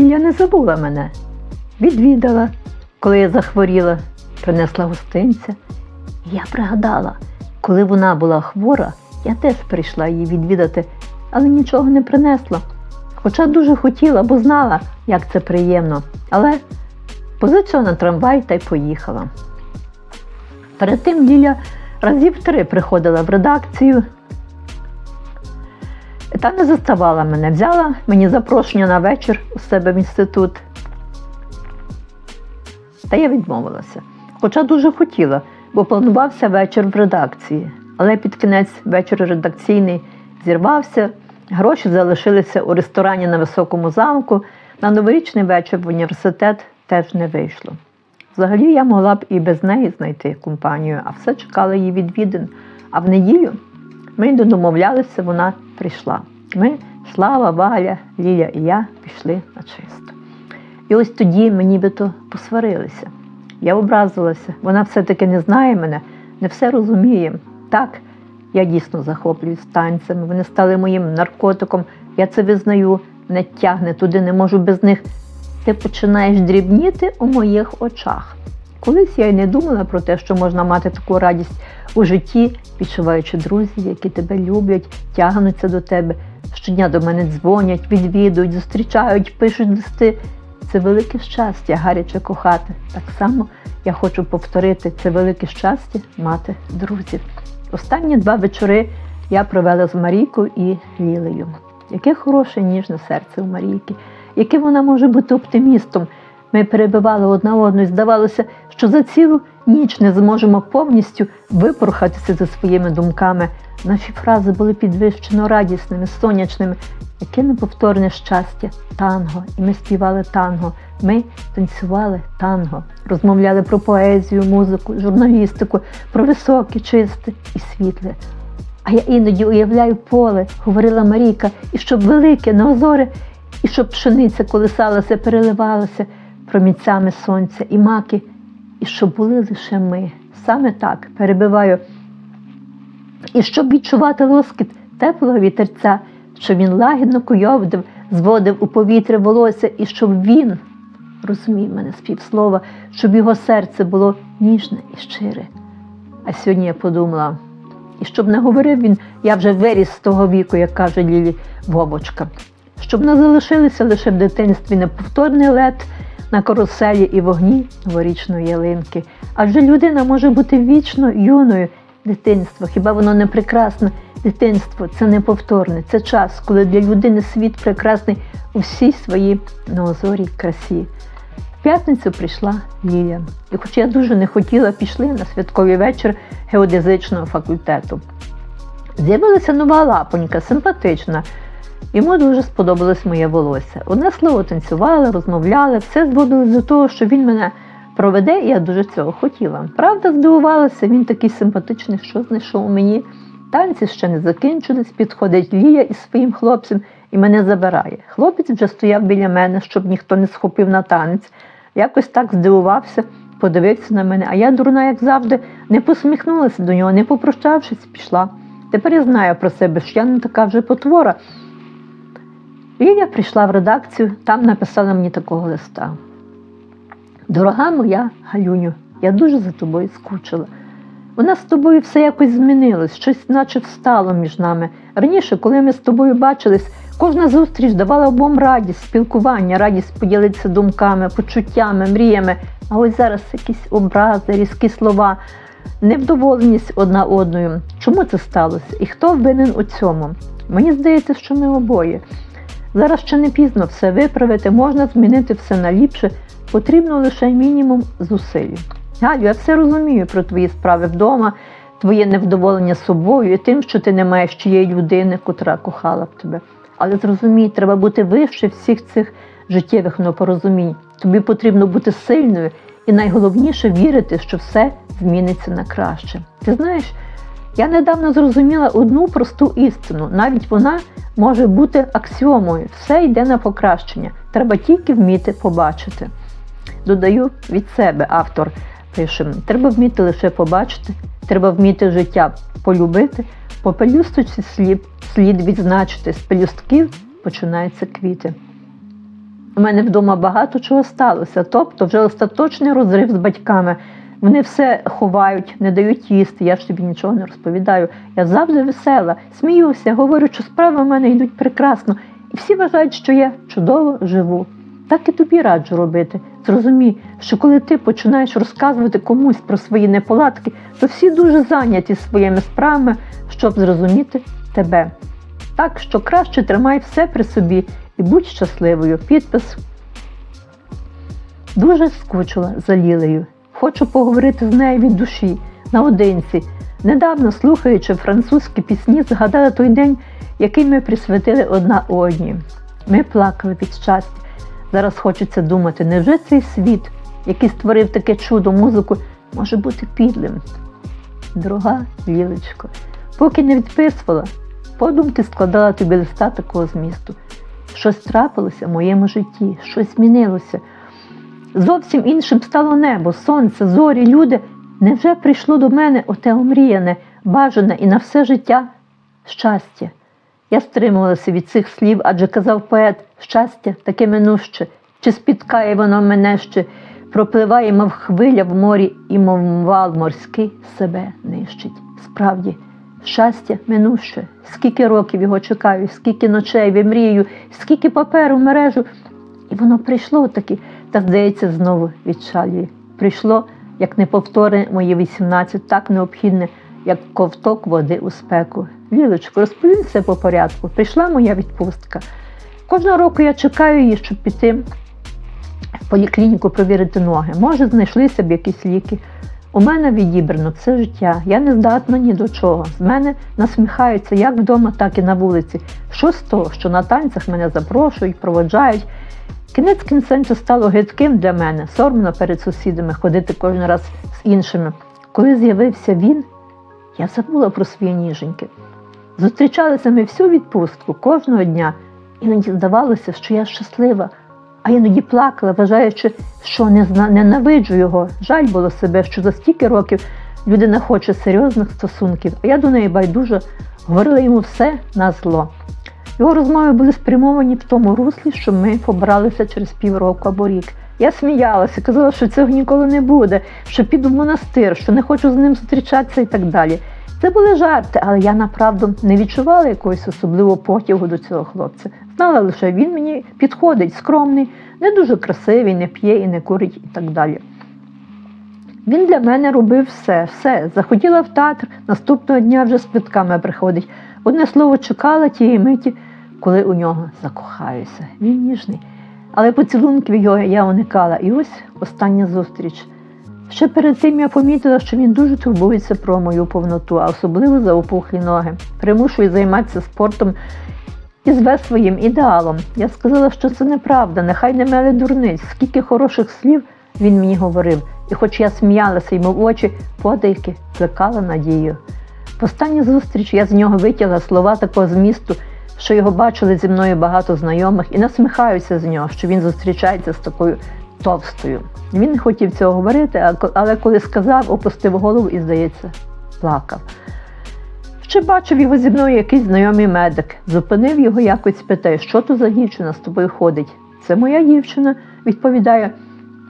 Ліля не забула мене. Відвідала, коли я захворіла, принесла гостинця. Я пригадала, коли вона була хвора, я теж прийшла її відвідати, але нічого не принесла. Хоча дуже хотіла, бо знала, як це приємно. Але позичила на трамвай та й поїхала. Перед тим Ліля разів три приходила в редакцію. Та не заставала мене, взяла мені запрошення на вечір у себе в інститут. Та я відмовилася. Хоча дуже хотіла, бо планувався вечір в редакції. Але під кінець вечір редакційний зірвався, гроші залишилися у ресторані на високому замку. На новорічний вечір в університет теж не вийшло. Взагалі я могла б і без неї знайти компанію, а все чекала її відвідин. А в неділю ми домовлялися, вона прийшла. Ми, Слава, Валя, Ліля і я пішли на чисто. І ось тоді ми нібито посварилися. Я образилася, вона все-таки не знає мене, не все розуміє. Так, я дійсно захоплююсь танцями, вони стали моїм наркотиком, я це визнаю, не тягне туди, не можу без них. Ти починаєш дрібніти у моїх очах. Колись я й не думала про те, що можна мати таку радість у житті, відчуваючи друзів, які тебе люблять, тягнуться до тебе, щодня до мене дзвонять, відвідують, зустрічають, пишуть листи. Це велике щастя, гаряче кохати. Так само я хочу повторити це велике щастя мати друзів. Останні два вечори я провела з Марійкою і Лілею. Яке хороше ніжне серце у Марійки, яке вона може бути оптимістом. Ми перебивали одна одну і здавалося, що за цілу ніч не зможемо повністю випорхатися за своїми думками. Наші фрази були підвищено радісними, сонячними. Яке неповторне щастя, танго. І ми співали танго. Ми танцювали танго, розмовляли про поезію, музику, журналістику, про високе, чисте і світле. А я іноді уявляю поле, говорила Марійка, і щоб велике, неозоре, і щоб пшениця колисалася, переливалася промінцями сонця і маки, і щоб були лише ми. Саме так перебиваю. І щоб відчувати лоскіт теплого вітерця, щоб він лагідно куйовдив, зводив у повітря волосся, і щоб він розумів мене з півслова, щоб його серце було ніжне і щире. А сьогодні я подумала, і щоб не говорив він, я вже виріс з того віку, як каже Лілі Вовочка, щоб не залишилися лише в дитинстві неповторний лед на каруселі і вогні новорічної ялинки. Адже людина може бути вічно юною. Дитинство, хіба воно не прекрасне? Дитинство це неповторне, це час, коли для людини світ прекрасний у всій своїй неозорій красі. В п'ятницю прийшла Лілія. І хоч я дуже не хотіла, пішли на святковий вечір геодезичного факультету. З'явилася нова лапонька, симпатична. Йому дуже сподобалось моє волосся. Одне слово танцювали, розмовляли, все зводилось до того, що він мене проведе, і я дуже цього хотіла. Правда, здивувалася, він такий симпатичний, що знайшов мені. Танці ще не закінчились, підходить Лія із своїм хлопцем і мене забирає. Хлопець вже стояв біля мене, щоб ніхто не схопив на танець. Якось так здивувався, подивився на мене, а я, дурна, як завжди, не посміхнулася до нього, не попрощавшись, пішла. Тепер я знаю про себе, що я не така вже потвора. Лілія прийшла в редакцію, там написала мені такого листа. Дорога моя Галюню, я дуже за тобою скучила. У нас з тобою все якось змінилось, щось наче встало між нами. Раніше, коли ми з тобою бачились, кожна зустріч давала обом радість, спілкування, радість поділитися думками, почуттями, мріями. А ось зараз якісь образи, різкі слова, невдоволеність одна одною. Чому це сталося? І хто винен у цьому? Мені здається, що ми обоє. Зараз ще не пізно все виправити, можна змінити все на ліпше, потрібно лише мінімум зусиль. Галю, я все розумію про твої справи вдома, твоє невдоволення собою і тим, що ти не маєш чиєї людини, котра кохала б тебе. Але зрозумій, треба бути вище всіх цих життєвих непорозумінь. Тобі потрібно бути сильною і найголовніше вірити, що все зміниться на краще. Ти знаєш, я недавно зрозуміла одну просту істину. Навіть вона може бути аксіомою. Все йде на покращення. Треба тільки вміти побачити. Додаю від себе автор пише: треба вміти лише побачити, треба вміти життя полюбити, по пелюсточці слід, слід відзначити, з пелюстків починаються квіти. У мене вдома багато чого сталося, тобто вже остаточний розрив з батьками. Вони все ховають, не дають їсти. Я ж тобі нічого не розповідаю. Я завжди весела, сміюся, говорю, що справи в мене йдуть прекрасно. І всі вважають, що я чудово живу. Так і тобі раджу робити. Зрозумій, що коли ти починаєш розказувати комусь про свої неполадки, то всі дуже зайняті своїми справами, щоб зрозуміти тебе. Так що краще тримай все при собі і будь щасливою. Підпис. Дуже скучила за Лілею. Хочу поговорити з нею від душі, наодинці. Недавно, слухаючи французькі пісні, згадала той день, який ми присвятили одна одній. Ми плакали від щастя. Зараз хочеться думати, невже цей світ, який створив таке чудо, музику, може бути підлим? Дорога Лілечко, поки не відписувала, подумки складала тобі листа такого змісту. Щось трапилося в моєму житті, щось змінилося. Зовсім іншим стало небо, сонце, зорі, люди. Невже прийшло до мене оте омріяне, бажане і на все життя щастя? Я стримувалася від цих слів, адже казав поет, щастя таке минуще, чи спіткає воно мене ще, пропливає, мов хвиля в морі, і мов вал морський себе нищить. Справді, щастя минуще, скільки років його чекаю, скільки ночей вимрію, скільки паперу в мережу, і воно прийшло таки, та здається, знову відчалює. Прийшло, як неповторне мої 18, так необхідне, як ковток води у спеку. Лілочко, розповім все по порядку. Прийшла моя відпустка. Кожного року я чекаю її, щоб піти в поліклініку провірити ноги. Може, знайшлися б якісь ліки. У мене відібрано все життя. Я не здатна ні до чого. З мене насміхаються як вдома, так і на вулиці. Що з того, що на танцях мене запрошують, проводжають. Кінець кінцем це стало гидким для мене, соромно перед сусідами ходити кожен раз з іншими. Коли з'явився він, я забула про свої ніженьки. Зустрічалися ми всю відпустку кожного дня. Іноді здавалося, що я щаслива, а іноді плакала, вважаючи, що не зна... ненавиджу його. Жаль було себе, що за стільки років людина хоче серйозних стосунків, а я до неї байдуже говорила йому все на зло. Його розмови були спрямовані в тому руслі, що ми побралися через півроку або рік. Я сміялася, казала, що цього ніколи не буде, що піду в монастир, що не хочу з ним зустрічатися і так далі. Це були жарти, але я направду не відчувала якогось особливого потягу до цього хлопця. Знала лише, він мені підходить, скромний, не дуже красивий, не п'є і не курить і так далі. Він для мене робив все, все. Захотіла в театр, наступного дня вже з квитками приходить. Одне слово чекала тієї миті, коли у нього закохаюся. Він ніжний. Але поцілунків його я уникала. І ось остання зустріч. Ще перед цим я помітила, що він дуже турбується про мою повноту, а особливо за опухлі ноги. Примушує займатися спортом і зве своїм ідеалом. Я сказала, що це неправда, нехай не мели дурниць, скільки хороших слів він мені говорив. І хоч я сміялася йому в очі, подейки плекала надію. В останню зустріч я з нього витягла слова такого змісту, що його бачили зі мною багато знайомих, і насміхаюся з нього, що він зустрічається з такою товстою. Він не хотів цього говорити, але коли сказав, опустив голову і, здається, плакав. Ще бачив його зі мною якийсь знайомий медик. Зупинив його якось питає, що то за дівчина з тобою ходить. Це моя дівчина, відповідає.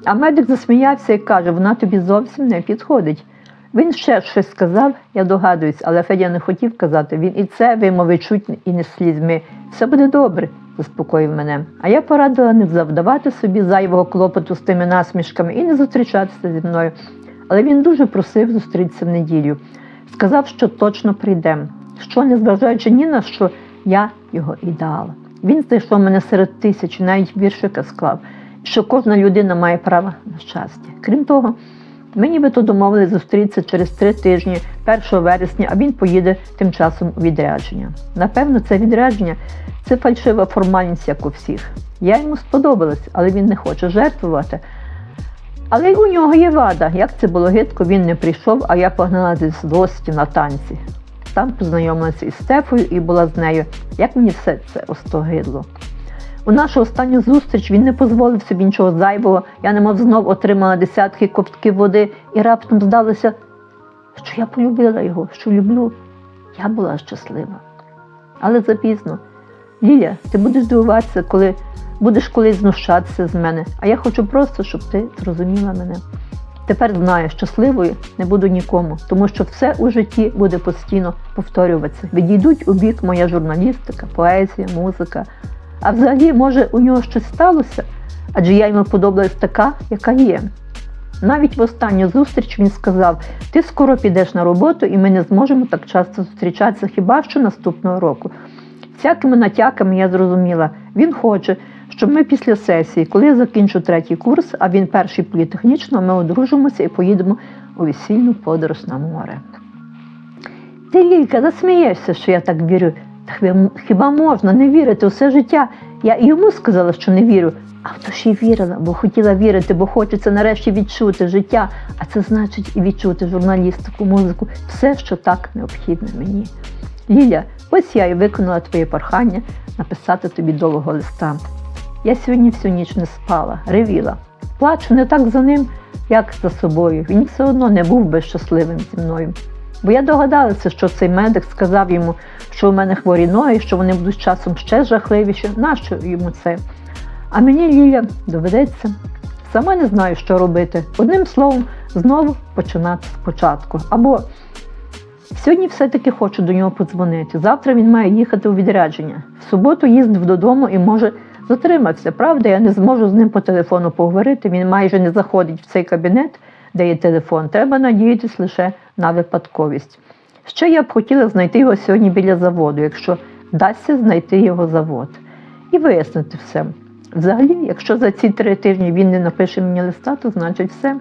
А медик засміявся і каже, вона тобі зовсім не підходить. Він ще щось сказав, я догадуюсь, але Федя не хотів казати. Він і це вимовив чуть і не слізьми. Все буде добре, заспокоїв мене. А я порадила не завдавати собі зайвого клопоту з тими насмішками і не зустрічатися зі мною. Але він дуже просив зустрітися в неділю. Сказав, що точно прийдемо, що, незважаючи ні на що, я його ідеал. Він знайшов мене серед тисяч, навіть віршика склав, що кожна людина має право на щастя. Крім того, ми нібито домовились зустрітися через три тижні, 1 вересня, а він поїде тим часом у відрядження. Напевно, це відрядження це фальшива формальність, як у всіх. Я йому сподобалась, але він не хоче жертвувати. Але й у нього є вада. Як це було гидко, він не прийшов, а я погнала зі злості на танці. Там познайомилася із Стефою і була з нею. Як мені все це остогидло. У нашу останню зустріч він не дозволив собі нічого зайвого. Я немов знов отримала десятки ковтків води і раптом здалося, що я полюбила його, що люблю. Я була щаслива. Але запізно. Ліля, ти будеш дивуватися, коли будеш колись знущатися з мене, а я хочу просто, щоб ти зрозуміла мене. Тепер знаю, щасливою не буду нікому, тому що все у житті буде постійно повторюватися. Відійдуть у бік моя журналістика, поезія, музика. А взагалі, може, у нього щось сталося, адже я йому подобалась така, яка є. Навіть в останню зустріч він сказав: ти скоро підеш на роботу, і ми не зможемо так часто зустрічатися хіба що наступного року. Всякими натяками я зрозуміла, він хоче, щоб ми після сесії, коли я закінчу третій курс, а він перший політехнічно, ми одружимося і поїдемо у весільну подорож на море. Ти, Лілька, засмієшся, що я так вірю. Хіба- можна не вірити усе життя? Я йому сказала, що не вірю, а в душі вірила, бо хотіла вірити, бо хочеться нарешті відчути життя, а це значить і відчути журналістику, музику, все, що так необхідне мені. Ліля, ось я і виконала твоє прохання написати тобі довгого листа. Я сьогодні всю ніч не спала, ревіла. Плачу не так за ним, як за собою. Він все одно не був би щасливим зі мною. Бо я догадалася, що цей медик сказав йому, що у мене хворі ноги, що вони будуть часом ще жахливіші. Нащо йому це? А мені Ліля доведеться. Сама не знаю, що робити. Одним словом, знову починати спочатку. Або сьогодні все-таки хочу до нього подзвонити. Завтра він має їхати у відрядження. В суботу їздив додому і може затримався. Правда, я не зможу з ним по телефону поговорити. Він майже не заходить в цей кабінет, де є телефон. Треба надіятися лише на випадковість. Ще я б хотіла знайти його сьогодні біля заводу, якщо вдасться знайти його завод, і вияснити все. Взагалі, якщо за ці три тижні він не напише мені листа, то значить все.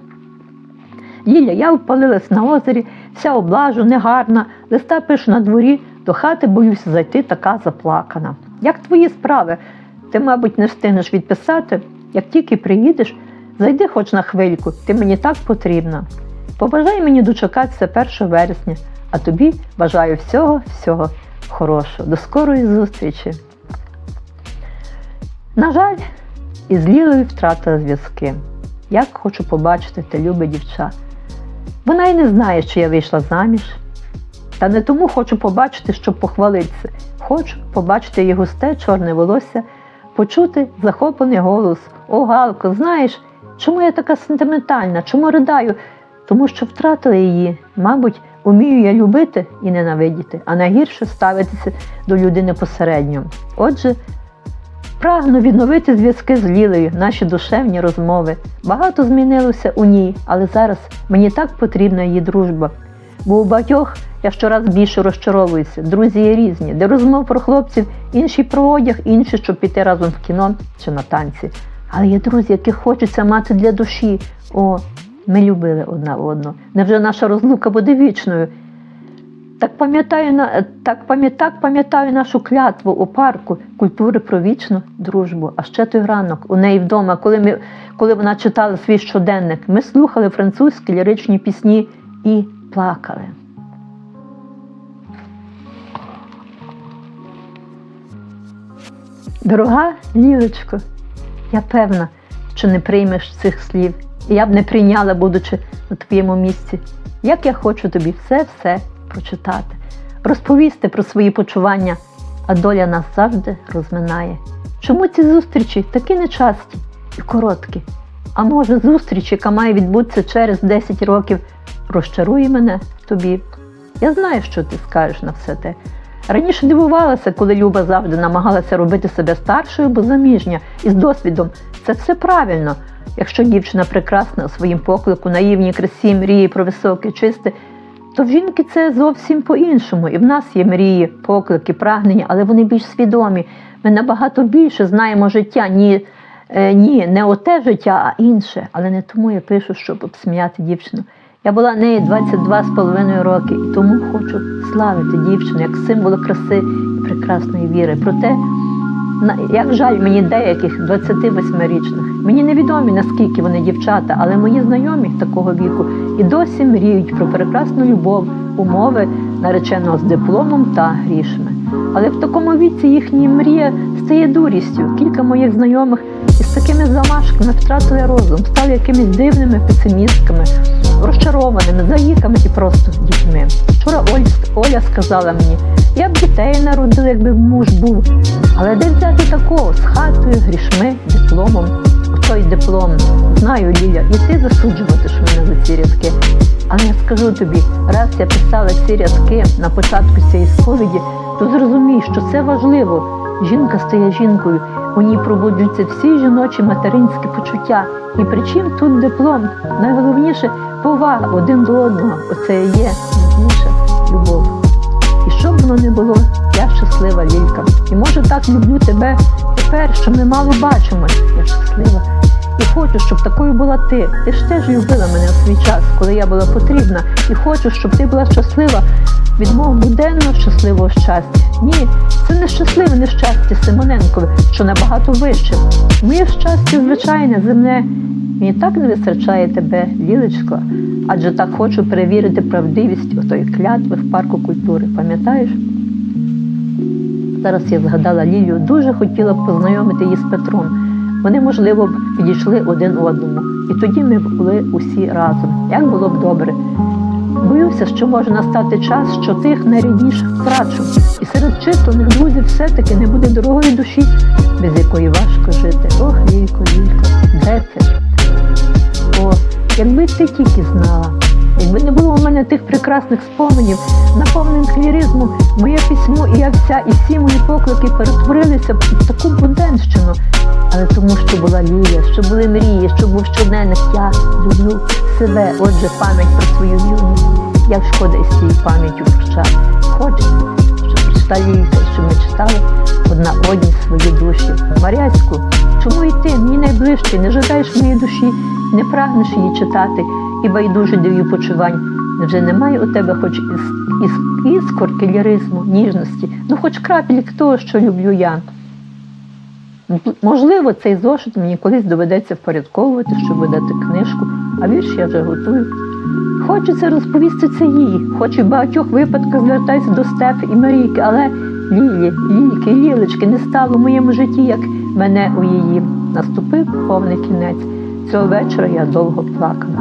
Ліля, я впалилась на озері, вся облажу, негарна, листа пишу на дворі, до хати боюся зайти, така заплакана. Як твої справи? Ти, мабуть, не встигнеш відписати. Як тільки приїдеш, зайди хоч на хвильку, ти мені так потрібна. Побажай мені дочекатися 1 вересня, а тобі бажаю всього, всього хорошого. До скорої зустрічі. На жаль, із Лілою втратила зв'язки. Як хочу побачити те любе дівча. Вона й не знає, що я вийшла заміж. Та не тому хочу побачити, щоб похвалитися. Хочу побачити її густе чорне волосся, почути захоплений голос. О, Галко, знаєш, чому я така сентиментальна? Чому ридаю? Тому що втратила її. Мабуть, умію я любити і ненавидіти, а найгірше ставитися до людини посередньо. Отже, Прагну відновити зв'язки з Лілею, наші душевні розмови. Багато змінилося у ній, але зараз мені так потрібна її дружба. Бо у багатьох я щораз більше розчаровуюся. Друзі є різні, де розмов про хлопців, інші про одяг, інші, щоб піти разом в кіно чи на танці. Але є друзі, яких хочеться мати для душі. О, ми любили одна одну. Невже наша розлука буде вічною? Так пам'ятаю так пам'я- так пам'ятаю нашу клятву у парку культури про вічну дружбу. А ще той ранок у неї вдома, коли ми коли вона читала свій щоденник, ми слухали французькі ліричні пісні і плакали. Дорога Лілечко, я певна, що не приймеш цих слів, я б не прийняла, будучи на твоєму місці. Як я хочу тобі все-все прочитати, розповісти про свої почування, а доля нас завжди розминає. Чому ці зустрічі такі нечасті і короткі? А може, зустріч, яка має відбутися через 10 років, розчарує мене тобі? Я знаю, що ти скажеш на все те. Раніше дивувалася, коли Люба завжди намагалася робити себе старшою, бо заміжня і з досвідом. Це все правильно. Якщо дівчина прекрасна у своїм поклику, наївній красі, мріє про високе, чисте, то в жінки це зовсім по-іншому. І в нас є мрії, поклики, прагнення, але вони більш свідомі. Ми набагато більше знаємо життя. Ні, е, ні, не оте життя, а інше. Але не тому я пишу, щоб обсміяти дівчину. Я була неї 22 з половиною роки, і тому хочу славити дівчину як символ краси і прекрасної віри. Проте, як жаль мені деяких 28-річних. Мені невідомі, наскільки вони дівчата, але мої знайомі такого віку і досі мріють про прекрасну любов, умови нареченого з дипломом та грішми. Але в такому віці їхня мрія стає дурістю. Кілька моїх знайомих із такими замашками втратили розум, стали якимись дивними песимістками, розчарованими, заїками і просто дітьми. Вчора Оль, Оля сказала мені, Я б дітей народила, якби муж був. Але де взяти такого з хатою, грішми, дипломом? Той диплом, знаю, Ліля, і ти засуджуватиш мене за ці рядки. Але я скажу тобі, раз я писала ці рядки на початку цієї сповіді, то зрозумій, що це важливо. Жінка стає жінкою, у ній пробуджуються всі жіночі материнські почуття. І при чим тут диплом? Найголовніше повага один до одного. Оце є найбільша любов. І що б воно не було, я щаслива лілька. І може так люблю тебе тепер, що ми мало бачимо. Я щаслива. І хочу, щоб такою була ти. Ти ж теж любила мене у свій час, коли я була потрібна. І хочу, щоб ти була щаслива від мого буденного щасливого щастя. Ні, це не щасливе нещастя Симоненкове, що набагато вище. Моє щастя звичайне, земне. Мені так не вистачає тебе, Лілечко, адже так хочу перевірити правдивість отої клятви в парку культури. Пам'ятаєш? Зараз я згадала Лілію, дуже хотіла б познайомити її з Петром. Вони, можливо, б підійшли один одному. І тоді ми були усі разом. Як було б добре. Боюся, що може настати час, що тих найрідніших втрачу. І серед численних друзів все-таки не буде дорогої душі, без якої важко жити. Ох, Лілько, Лілько, де ти? О, якби ти тільки знала, якби не було у мене тих прекрасних споменів, наповнених ліризмом, моє письмо і я вся, і всі мої поклики перетворилися б в таку буденщину. Але тому, що була Лілія, що були мрії, що був щоденник, я люблю себе. Отже, пам'ять про свою юність. Як шкода із цією пам'яттю прощати. Хочеться, щоб прийшла і ми читали одна одній свої душі. Маряську, чому і ти, мені найближче, не жадаєш моєї душі, не прагнеш її читати і байдуже до почувань. Невже немає у тебе хоч із, із, іскорки ліризму, ніжності, ну хоч крапельки того, що люблю я. Можливо, цей зошит мені колись доведеться впорядковувати, щоб видати книжку, а вірш я вже готую. Хочеться розповісти це їй, хоч і в багатьох випадках звертаюся до Стефи і Марійки, але Лілі, Лільки, Лілечки не стало в моєму житті, як мене у її. Наступив повний кінець. Цього вечора я довго плакала.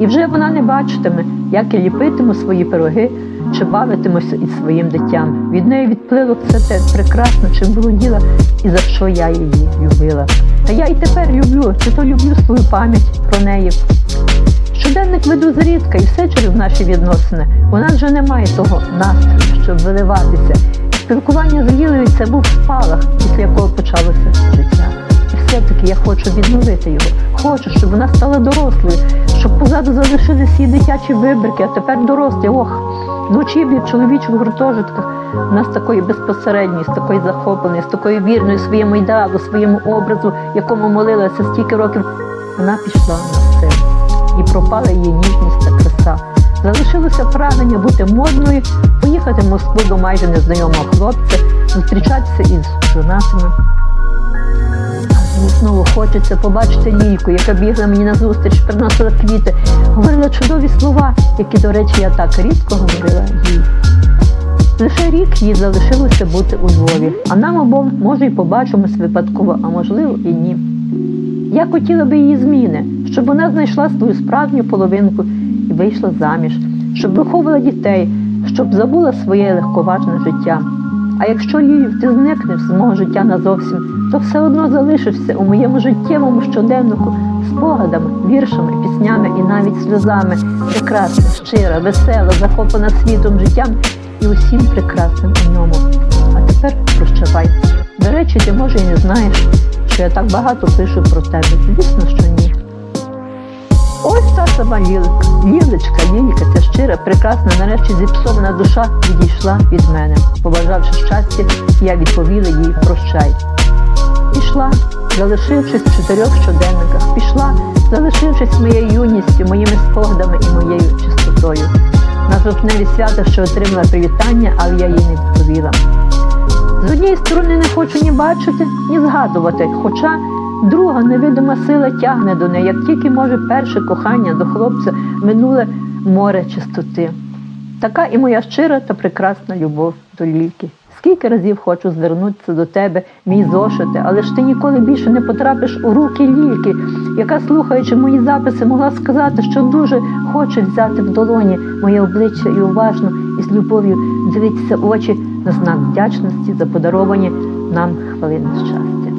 І вже вона не бачитиме, як я ліпитиму свої пироги чи бавитимуся із своїм дитям. Від неї відплило все те прекрасно, чим володіла і за що я її любила. Та я і тепер люблю, чи то люблю свою пам'ять про неї. Щоденник веду зрідка і все через наші відносини. У нас вже немає того настрою, щоб виливатися. Спілкування з Лілею це був спалах, після якого почалося життя. Все-таки я хочу відновити його. Хочу, щоб вона стала дорослою, щоб позаду залишились її дитячі вибірки, а тепер дорослі. Ох, вночі в чоловічих гуртожитках. У нас такої безпосередньої, з такої захопленої, з такої вірної своєму ідеалу, своєму образу, якому молилася стільки років. Вона пішла на все. І пропала її ніжність та краса. Залишилося прагнення бути модною, поїхати в Москву до майже незнайомого хлопця, зустрічатися із жонатими. Мені знову хочеться побачити лільку, яка бігла мені на зустріч, приносила квіти, говорила чудові слова, які, до речі, я так рідко говорила їй. Лише рік їй залишилося бути у Львові, а нам обом, може, й побачимось випадково, а можливо і ні. Я хотіла би її зміни, щоб вона знайшла свою справжню половинку і вийшла заміж, щоб виховувала дітей, щоб забула своє легковажне життя. А якщо Лілів, ти зникнеш з мого життя назовсім, то все одно залишишся у моєму життєвому щоденнику спогадами, віршами, піснями і навіть сльозами. Прекрасна, щира, весела, захоплена світом, життям і усім прекрасним у ньому. А тепер прощавай. До речі, ти може і не знаєш, що я так багато пишу про тебе. Звісно, що ні. Ось та сама Лілика, Лілечка, Лілька, ця щира, прекрасна, нарешті зіпсована душа відійшла від мене. Побажавши щастя, я відповіла їй прощай. Пішла, залишившись в чотирьох щоденниках, пішла, залишившись моєю юністю, моїми спогадами і моєю чистотою. На жовтневі свята, що отримала привітання, але я їй не відповіла. З однієї сторони не хочу ні бачити, ні згадувати, хоча друга невидима сила тягне до неї, як тільки може перше кохання до хлопця минуле море чистоти. Така і моя щира та прекрасна любов до лільки. Скільки разів хочу звернутися до тебе, мій зошите, але ж ти ніколи більше не потрапиш у руки лільки, яка, слухаючи мої записи, могла сказати, що дуже хоче взяти в долоні моє обличчя і уважно і з любов'ю дивитися очі на знак вдячності за подаровані нам хвилини щастя.